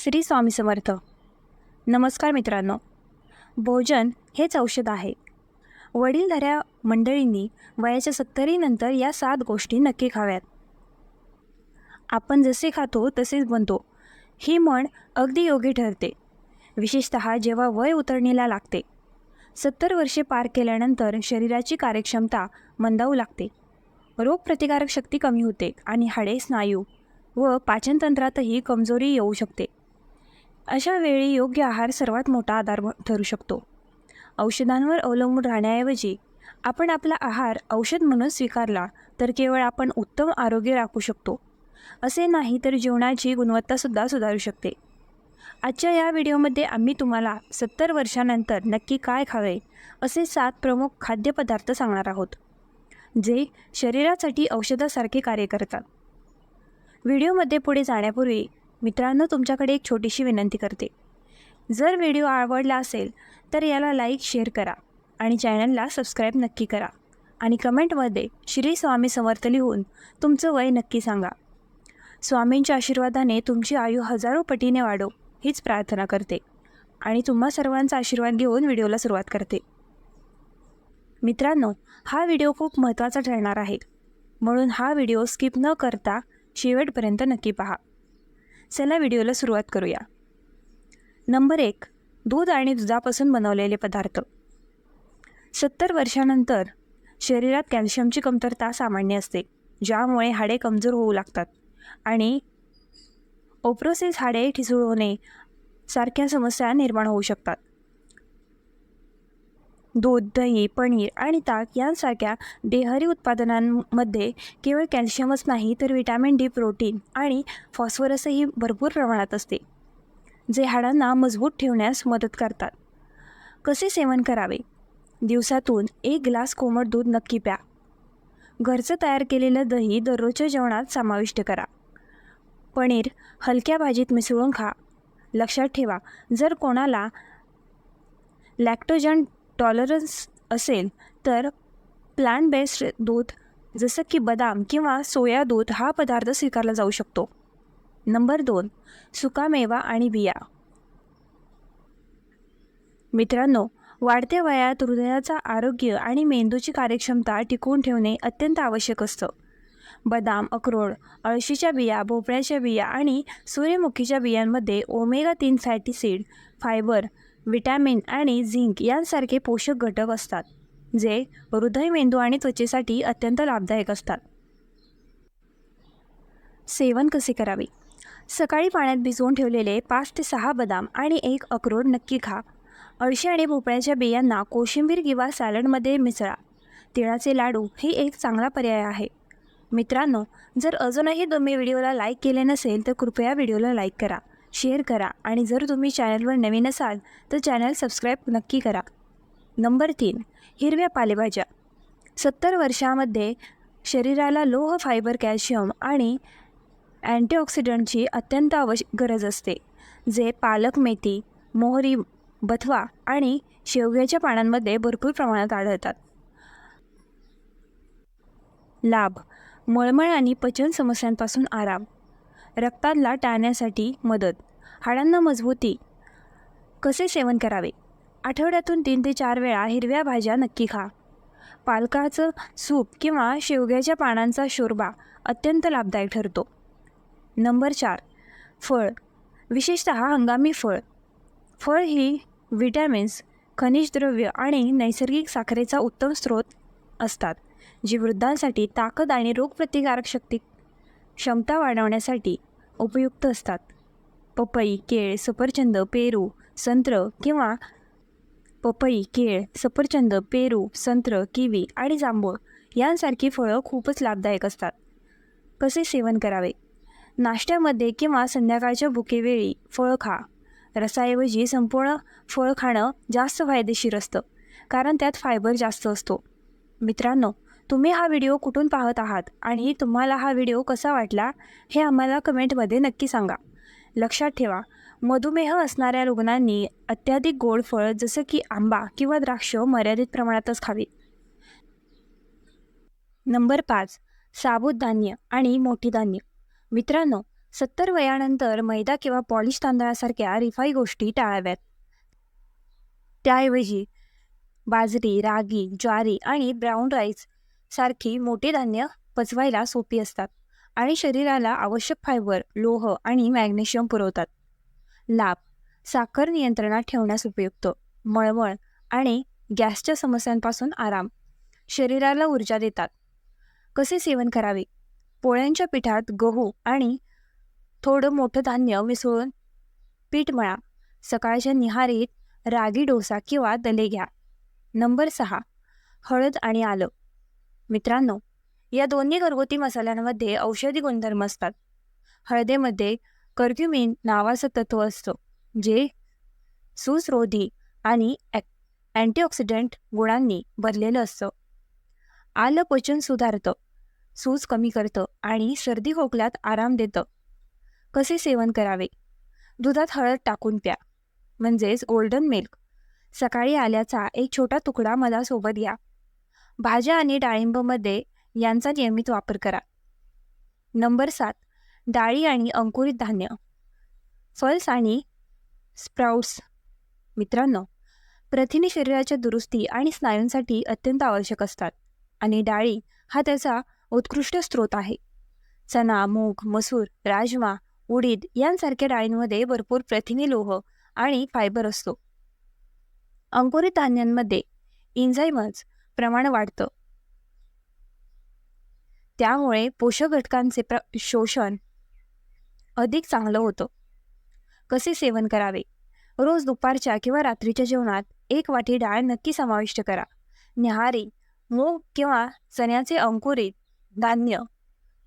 श्री स्वामी समर्थ. नमस्कार मित्रांनो. भोजन हेच औषध आहे. वडीलधाऱ्या मंडळींनी वयाच्या सत्तरीनंतर या सात गोष्टी नक्की खाव्यात. आपण जसे खातो तसेच बनतो. ही म्हण अगदी योग्य ठरते. विशेषत जेव्हा वय उतरणीला लागते. सत्तर वर्षे पार केल्यानंतर शरीराची कार्यक्षमता मंदावू लागते. रोगप्रतिकारक शक्ती कमी होते आणि हाडे स्नायू व पाचनतंत्रातही कमजोरी येऊ शकते. अशा वेळी योग्य आहार सर्वात मोठा आधार ठरू शकतो. औषधांवर अवलंबून राहण्याऐवजी आपण आपला आहार औषध म्हणून स्वीकारला तर केवळ आपण उत्तम आरोग्य राखू शकतो. असे नाही तर जीवनाची गुणवत्तासुद्धा सुधारू शकते. आजच्या या व्हिडिओमध्ये आम्ही तुम्हाला सत्तर वर्षानंतर नक्की काय खावे असे सात प्रमुख खाद्यपदार्थ सांगणार आहोत जे शरीरासाठी औषधासारखे कार्य करतात. व्हिडिओमध्ये पुढे जाण्यापूर्वी मित्रांनो तुमच्याकडे एक छोटीशी विनंती करते. जर व्हिडिओ आवडला असेल तर याला लाईक शेअर करा आणि चॅनलला सबस्क्राईब नक्की करा आणि कमेंटमध्ये श्री स्वामी समर्थ लिहून तुमचं वय नक्की सांगा. स्वामींच्या आशीर्वादाने तुमची आयु हजारो पटीने वाढो हीच प्रार्थना करते आणि तुम्हा सर्वांचा आशीर्वाद घेऊन व्हिडिओला सुरुवात करते. मित्रांनो हा व्हिडिओ खूप महत्त्वाचा ठरणार आहे. म्हणून हा व्हिडिओ स्किप न करता शेवटपर्यंत नक्की पहा. चला व्हिडिओला सुरुवात करूया. नंबर एक दूध आणि दुधापासून बनवलेले पदार्थ. सत्तर वर्षानंतर शरीरात कॅल्शियमची कमतरता सामान्य असते ज्यामुळे हाडे कमजोर होऊ लागतात आणि ओप्रोसिस हाडे ठिसूळ होणे सारख्या समस्या निर्माण होऊ शकतात. दूध दही पनीर आणि ताक यांसारख्या डेहरी उत्पादनांमध्ये केवळ कॅल्शियमच नाही तर विटॅमिन डी प्रोटीन आणि फॉस्फरसही भरपूर प्रमाणात असते जे हाडांना मजबूत ठेवण्यास मदत करतात. कसे सेवन करावे? दिवसातून एक ग्लास कोमट दूध नक्की प्या. घरचं तयार केलेलं दही दररोजच्या जेवणात समाविष्ट करा. पनीर हलक्या भाजीत मिसळून खा. लक्षात ठेवा जर कोणाला लॅक्टोजन टॉलरन्स असेल तर प्लांट बेस्ड दूध जसं की बदाम किंवा सोया दूध हा पदार्थ स्वीकारला जाऊ शकतो. नंबर दोन सुकामेवा आणि बिया. मित्रांनो वाढत्या वयात हृदयाचा आरोग्य आणि मेंदूची कार्यक्षमता टिकवून ठेवणे अत्यंत आवश्यक असतं. बदाम अक्रोड अळशीच्या बिया भोपळ्याच्या बिया आणि सूर्यमुखीच्या बियांमध्ये ओमेगा तीन फॅटी सीड फायबर विटॅमिन आणि झिंक यांसारखे पोषक घटक असतात जे हृदय मेंदू आणि त्वचेसाठी अत्यंत लाभदायक असतात. सेवन कसे करावे? सकाळी पाण्यात भिजवून ठेवलेले पाच ते सहा बदाम आणि एक अक्रोड नक्की खा. अळशी आणि भोपळ्याच्या बियांना कोशिंबीर किंवा सॅलडमध्ये मिसळा. तिळाचे लाडू हे एक चांगला पर्याय आहे. मित्रांनो जर अजूनही तुम्ही व्हिडिओला लाईक केले नसेल तर कृपया व्हिडिओला लाईक करा. शेअर करा आणि जर तुम्ही चॅनलवर नवीन असाल तर चॅनल सबस्क्राईब नक्की करा. नंबर तीन हिरव्या पालेभाज्या. सत्तर वर्षामध्ये शरीराला लोह फायबर कॅल्शियम आणि अँटीऑक्सिडंटची अत्यंत आवश्यक गरज असते जे पालक मेथी मोहरी बथवा आणि शेवग्याच्या पानांमध्ये भरपूर प्रमाणात आढळतात. लाभ मळमळ आणि पचन समस्यांपासून आराम. रक्तातला टाळण्यासाठी मदत. हाडांना मजबूती. कसे सेवन करावे? आठवड्यातून तीन ते चार वेळा हिरव्या भाज्या नक्की खा. पालकाचं सूप किंवा शेवग्याच्या पानांचा शोरबा अत्यंत लाभदायक ठरतो. नंबर चार फळ. विशेषत हंगामी फळ. फळ ही व्हिटॅमिन्स खनिज द्रव्य आणि नैसर्गिक साखरेचा उत्तम स्रोत असतात जी वृद्धांसाठी ताकद आणि रोगप्रतिकारक शक्ती क्षमता वाढवण्यासाठी उपयुक्त असतात. पपई केळ सफरचंद पेरू संत्र किंवा पपई केळ सफरचंद पेरू संत्र किवी आणि जांभूळ यांसारखी फळं खूपच लाभदायक असतात. कसे सेवन करावे? नाश्त्यामध्ये किंवा संध्याकाळच्या भुकेवेळी फळ खा. रसाऐवजी संपूर्ण फळ खाणं जास्त फायदेशीर असतं कारण त्यात फायबर जास्त असतो. मित्रांनो तुम्ही हा व्हिडिओ कुठून पाहत आहात आणि तुम्हाला हा व्हिडिओ कसा वाटला हे आम्हाला कमेंटमध्ये नक्की सांगा. लक्षात ठेवा. मधुमेह असणाऱ्या रुग्णांनी अत्याधिक गोड फळ जसं की आंबा किंवा द्राक्ष मर्यादित प्रमाणातच खावी. नंबर पाच साबुत धान्य आणि मोठी धान्य. मित्रांनो सत्तर वयानंतर मैदा किंवा पॉलिश तांदळासारख्या रिफाई गोष्टी टाळाव्यात. त्याऐवजी बाजरी रागी ज्वारी आणि ब्राऊन राईस सारखी मोठी धान्य पचवायला सोपी असतात. आणि शरीराला आवश्यक फायबर लोह आणि मॅग्नेशियम पुरवतात. लाभ साखर नियंत्रणात ठेवण्यास उपयुक्त मळमळ आणि गॅसच्या समस्यांपासून आराम. शरीराला ऊर्जा देतात. कसे सेवन करावे? पोळ्यांच्या पिठात गहू आणि थोडं मोठं धान्य मिसळून पीठ मळा. सकाळच्या निहारीत रागी डोसा किंवा दले घ्या. नंबर सहा हळद आणि आलं. मित्रांनो या दोन्ही घरगुती मसाल्यांमध्ये औषधी गुणधर्म असतात. हळदेमध्ये कर्क्युमिन नावाचं तत्व असतं जे सुसरोधी आणि अँटीऑक्सिडंट गुणांनी भरलेलं असतं. आलं पचन सुधारतं सूज कमी करतं आणि सर्दी खोकल्यात आराम देतं. कसे सेवन करावे? दुधात हळद टाकून प्या म्हणजेच गोल्डन मिल्क सकाळी आल्याचा एक छोटा तुकडा मला सोबत घ्या. भाज्या आणि डाळिंबमध्ये यांचा नियमित वापर करा. नंबर सात डाळी आणि अंकुरित धान्य. फल्स आणि स्प्राउट्स मित्रांनो प्रथिने शरीराच्या दुरुस्ती आणि स्नायूंसाठी अत्यंत आवश्यक असतात आणि डाळी हा त्याचा उत्कृष्ट स्रोत आहे. चना मूग मसूर राजमा उडीद यांसारख्या डाळींमध्ये भरपूर प्रथिने लोह आणि फायबर असतो. अंकुरित धान्यांमध्ये इन्झाईमच प्रमाण वाढतं. त्यामुळे पोषक घटकांचे प्र शोषण अधिक चांगलं होतं. कसे सेवन करावे? रोज दुपारच्या किंवा रात्रीच्या जेवणात एक वाटी डाळ नक्की समाविष्ट करा. न्याहारी मूग किंवा चण्याचे अंकुरित धान्य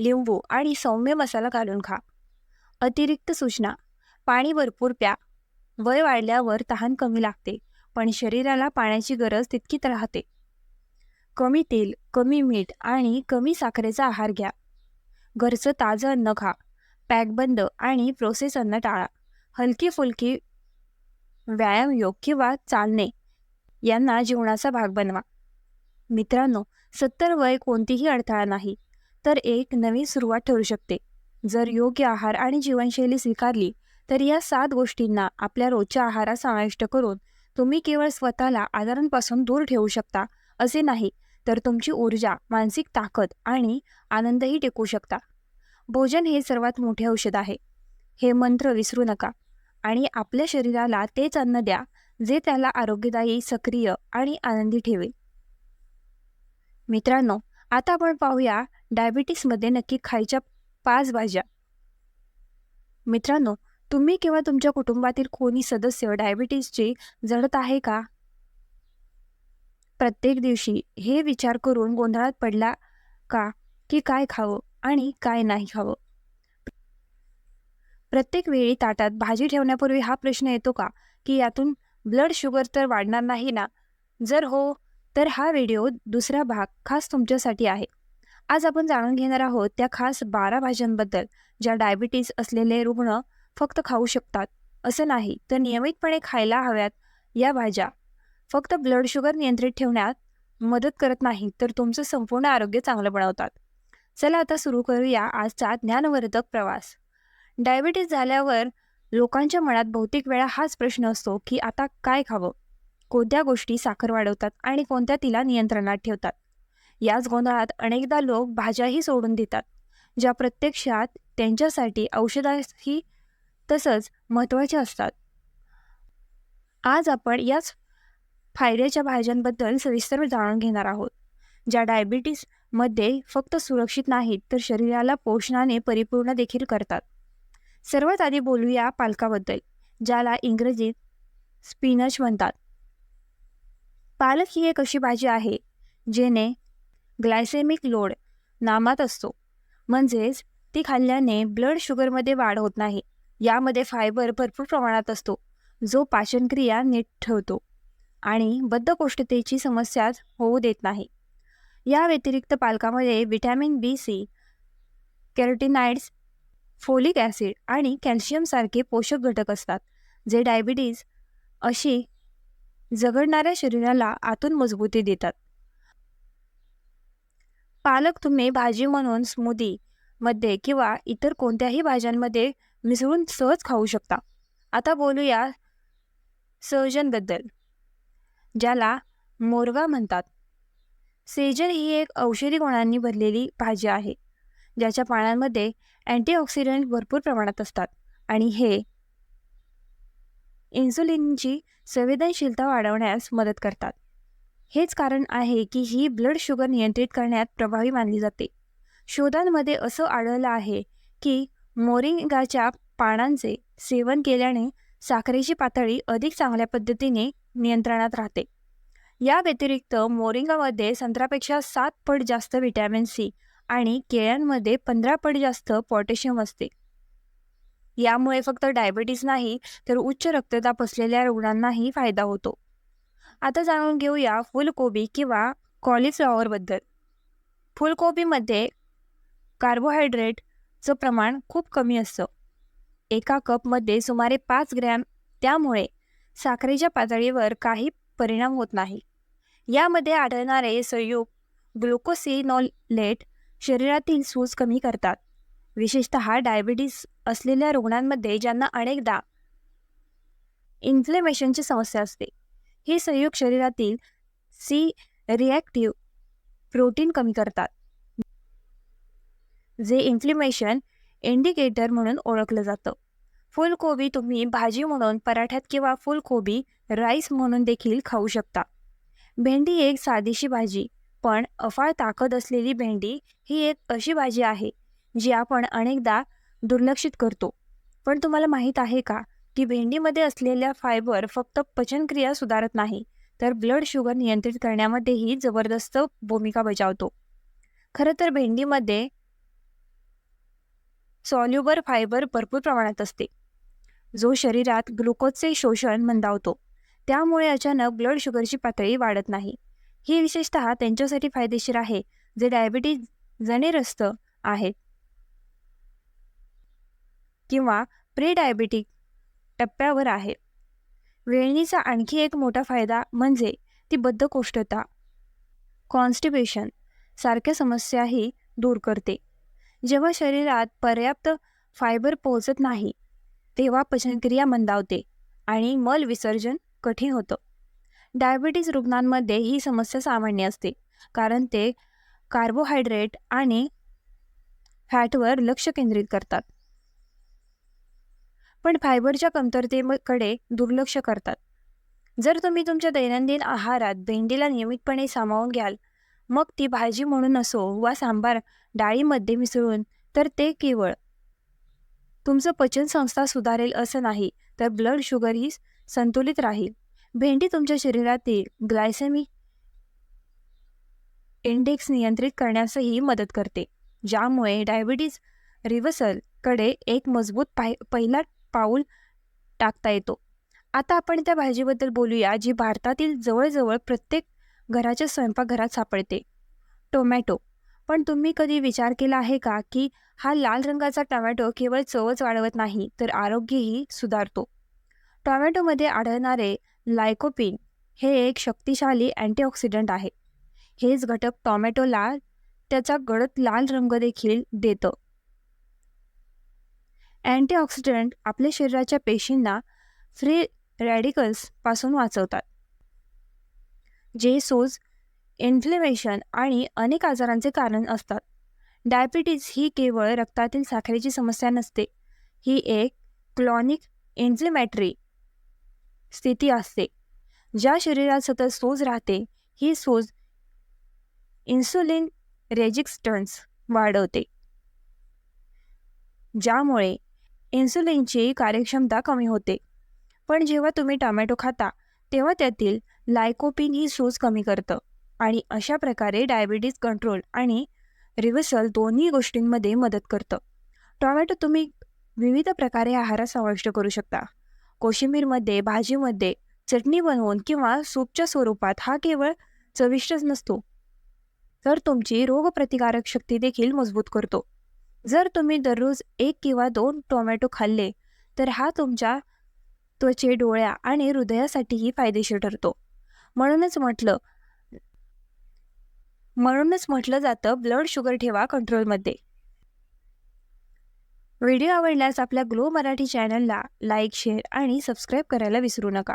लिंबू आणि सौम्य मसाला घालून खा. अतिरिक्त सूचना पाणी भरपूर प्या. वय वाढल्यावर तहान कमी लागते पण शरीराला पाण्याची गरज तितकीच राहते. कमी तेल कमी मीठ आणि कमी साखरेचा आहार घ्या. घरचं ताजं अन्न खा. पॅकबंद आणि प्रोसेस अन्न टाळा. हलकी फुलकी व्यायाम योग किंवा चालणे यांना जीवनाचा भाग बनवा. मित्रांनो सत्तर वय कोणतीही अडथळा नाही तर एक नवीन सुरुवात ठरू शकते. जर योग्य आहार आणि जीवनशैली स्वीकारली तर या सात गोष्टींना आपल्या रोजच्या आहारात समाविष्ट करून तुम्ही केवळ स्वतःला आजारांपासून दूर ठेवू शकता असे नाही. तर तुमची ऊर्जा मानसिक ताकद आणि आनंदही टिकू शकता. भोजन हे सर्वात मोठे औषध आहे. हे मंत्र विसरू नका आणि आपल्या शरीराला तेच अन्न द्या जे त्याला आरोग्यदायी सक्रिय आणि आनंदी ठेवेल. मित्रांनो आता आपण पाहूया डायबिटीसमध्ये नक्की खायच्या पाच भाज्या. मित्रांनो तुम्ही किंवा तुमच्या कुटुंबातील कोणी सदस्य डायबिटीसची जडत आहे का? प्रत्येक दिवशी हे विचार करून गोंधळात पडला का की काय खावं आणि काय नाही खावं? प्रत्येक वेळी ताटात भाजी ठेवण्यापूर्वी हा प्रश्न येतो का की यातून ब्लड शुगर तर वाढणार नाही ना? जर हो तर हा व्हिडिओ दुसरा भाग खास तुमच्यासाठी आहे. आज आपण जाणून घेणार आहोत त्या खास बारा भाज्यांबद्दल ज्या डायबिटीस असलेले रुग्ण फक्त खाऊ शकतात. असं नाही तर नियमितपणे खायला हव्यात या भाज्या. फक्त ब्लड शुगर नियंत्रित ठेवण्यात मदत करत नाही तर तुमचं संपूर्ण आरोग्य चांगलं बनवतात. चला आता सुरू करूया आजचा ज्ञानवर्धक प्रवास. डायबिटीस झाल्यावर लोकांच्या मनात बहुतेक वेळा हाच प्रश्न असतो की आता काय खावं? कोणत्या गोष्टी साखर वाढवतात आणि कोणत्या तिला नियंत्रणात ठेवतात? याच गोंधळात अनेकदा लोक भाज्याही सोडून देतात ज्या प्रत्यक्षात त्यांच्यासाठी औषधाही तसंच महत्त्वाच्या असतात. आज आपण याच फायद्याच्या भाज्यांबद्दल सविस्तर जाणून घेणार आहोत. ज्या डायबिटीसमध्ये फक्त सुरक्षित नाहीत तर शरीराला पोषणाने परिपूर्ण देखील करतात. सर्वात आधी बोलूया पालकाबद्दल ज्याला इंग्रजीत स्पिनच म्हणतात. पालक ही एक अशी भाजी आहे जेने ग्लायसेमिक लोड नामात असतो. म्हणजेच ती खाल्ल्याने ब्लड शुगरमध्ये वाढ होत नाही. यामध्ये फायबर भरपूर प्रमाणात असतो जो पाचनक्रिया नीट ठेवतो. आणि बद्धकोष्ठतेची समस्या होऊ देत नाही. या व्यतिरिक्त पालकामध्ये vitamin B C carotenoids folic acid आणि कॅल्शियमसारखे पोषक घटक असतात जे डायबिटीज अशी जगडणाऱ्या शरीराला आतून मजबूती देतात. पालक तुम्ही भाजी म्हणून स्मूदीमध्ये किंवा इतर कोणत्याही भाज्यांमध्ये मिसळून सहज खाऊ शकता. आता बोलूया सहजनबद्दल. ज्याला मोरगा म्हणतात. सेजन ही एक औषधी गुणांनी भरलेली भाजी आहे ज्याच्या पानांमध्ये अँटीऑक्सिडंट भरपूर प्रमाणात असतात आणि हे इन्सुलिनची संवेदनशीलता वाढवण्यास मदत करतात. हेच कारण आहे की ही ब्लड शुगर नियंत्रित करण्यात प्रभावी मानली जाते. शोधांमध्ये असं आढळलं आहे की मोरिंगाच्या पानांचे सेवन केल्याने साखरेची पातळी अधिक चांगल्या पद्धतीने नियंत्रणात राहते. या व्यतिरिक्त मोरिंगामध्ये संत्र्यापेक्षा सात पट जास्त व्हिटॅमिन सी आणि केळ्यांमध्ये पंधरा पट जास्त पोटॅशियम असते. यामुळे फक्त डायबिटीज नाही तर उच्च रक्तदाब असलेल्या रुग्णांनाही फायदा होतो. आता जाणून घेऊया फुलकोबी किंवा कॉलीफ्लॉवरबद्दल फुलकोबीमध्ये कार्बोहायड्रेटचं प्रमाण खूप कमी असतं. एका कपमध्ये सुमारे पाच ग्रॅम त्यामुळे साखरेच्या पातळीवर काही परिणाम होत नाही. यामध्ये आढळणारे संयुग ग्लुकोसिनोलेट शरीरातील सूज कमी करतात. विशेषत डायबिटीस असलेल्या रुग्णांमध्ये ज्यांना अनेकदा इन्फ्लेमेशनची समस्या असते. हे संयुग शरीरातील सी रिॲक्टिव्ह प्रोटीन कमी करतात. जे इन्फ्लेमेशन इंडिकेटर म्हणून ओळखलं जातं. फुलकोबी तुम्ही भाजी म्हणून पराठ्यात किंवा फुलकोबी राईस म्हणून देखील खाऊ शकता. भेंडी एक साधीशी भाजी पण अफाळ ताकद असलेली भेंडी ही एक अशी भाजी आहे जी आपण अनेकदा दुर्लक्षित करतो. पण तुम्हाला माहीत आहे का की भेंडीमध्ये असलेल्या फायबर फक्त पचनक्रिया सुधारत नाही तर ब्लड शुगर नियंत्रित करण्यामध्येही जबरदस्त भूमिका बजावतो. खरं तर भेंडीमध्ये सॉल्युबर फायबर भरपूर प्रमाणात असते. जो शरीरात ग्लुकोजचे शोषण मंदावतो. त्यामुळे अचानक ब्लड शुगरची पातळी वाढत नाही. ही विशेषत त्यांच्यासाठी फायदेशीर आहे जे डायबिटीज जनेरस्त आहेत. किंवा प्री डायबिटिक टप्प्यावर आहे. वेळणीचा आणखी एक मोठा फायदा म्हणजे ती बद्धकोष्ठता. कॉन्स्टिपेशन सारख्या समस्याही दूर करते. जेव्हा शरीरात पर्याप्त फायबर पोहोचत नाही तेव्हा पचनक्रिया मंदावते आणि मल विसर्जन कठीण होतं. डायबिटीज रुग्णांमध्ये ही समस्या सामान्य असते कारण ते कार्बोहायड्रेट आणि फॅटवर लक्ष केंद्रित करतात. पण फायबरच्या कमतरतेकडे दुर्लक्ष करतात. जर तुम्ही तुमच्या दैनंदिन आहारात भेंडीला नियमितपणे सामावून घ्याल मग ती भाजी म्हणून असो वा सांबार डाळीमध्ये मिसळून तर ते केवळ तुमचं पचनसंस्था सुधारेल असं नाही तर ब्लड शुगरही संतुलित राहील. भेंडी तुमच्या शरीरातील ग्लायसेमिक इंडेक्स नियंत्रित करण्यासही मदत करते ज्यामुळे डायबिटीज रिव्हर्सलकडे एक मजबूत पाय पहिला पाऊल टाकता येतो. आता आपण त्या भाजीबद्दल बोलूया जी भारतातील जवळजवळ प्रत्येक घराच्या स्वयंपाकघरात सापडते. टोमॅटो. पण तुम्ही कधी विचार केला आहे का की हा लाल रंगाचा टोमॅटो केवळ चवच वाढवत नाही तर आरोग्यही सुधारतो. टोमॅटोमध्ये आढळणारे लायकोपिन हे एक शक्तिशाली अँटीऑक्सिडंट आहे. हेच घटक टॉमॅटोला त्याचा गडद लाल रंग देखील देतं. अँटीऑक्सिडंट आपल्या शरीराच्या पेशींना फ्री रॅडिकल्सपासून वाचवतात जे सोज इन्फ्लेमेशन आणि अनेक आजारांचे कारण असतात. डायबिटीज ही केवळ रक्तातील साखरेची समस्या नसते ही एक क्लॉनिक इन्फ्लेमॅटरी स्थिती असते ज्या शरीरात सतत सोज राहते ही सोज इन्सुलिन रेजिस्टन्स वाढवते ज्यामुळे इन्सुलिनची कार्यक्षमता कमी होते. पण जेव्हा तुम्ही टोमॅटो खाता तेव्हा त्यातील लायकोपिन ही सोज कमी करतं आणि अशा प्रकारे डायबिटीज कंट्रोल आणि रिव्हर्सल दोन्ही गोष्टींमध्ये मदत करतं. टोमॅटो तुम्ही विविध प्रकारे आहारात समाविष्ट करू शकता. कोशिंबीरमध्ये भाजीमध्ये चटणी बनवून किंवा सूपच्या स्वरूपात हा केवळ चविष्टच नसतो. तर तुमची रोगप्रतिकारक शक्ती देखील मजबूत करतो. जर तुम्ही दररोज एक किंवा दोन टोमॅटो खाल्ले तर हा तुमच्या त्वचे डोळ्या आणि हृदयासाठीही फायदेशीर ठरतो. म्हणूनच म्हटलं म्हणूनच म्हटलं जातं ब्लड शुगर ठेवा कंट्रोलमध्ये व्हिडिओ आवडल्यास आपल्या ग्लो मराठी चॅनलला लाईक शेअर आणि सबस्क्राईब करायला विसरू नका.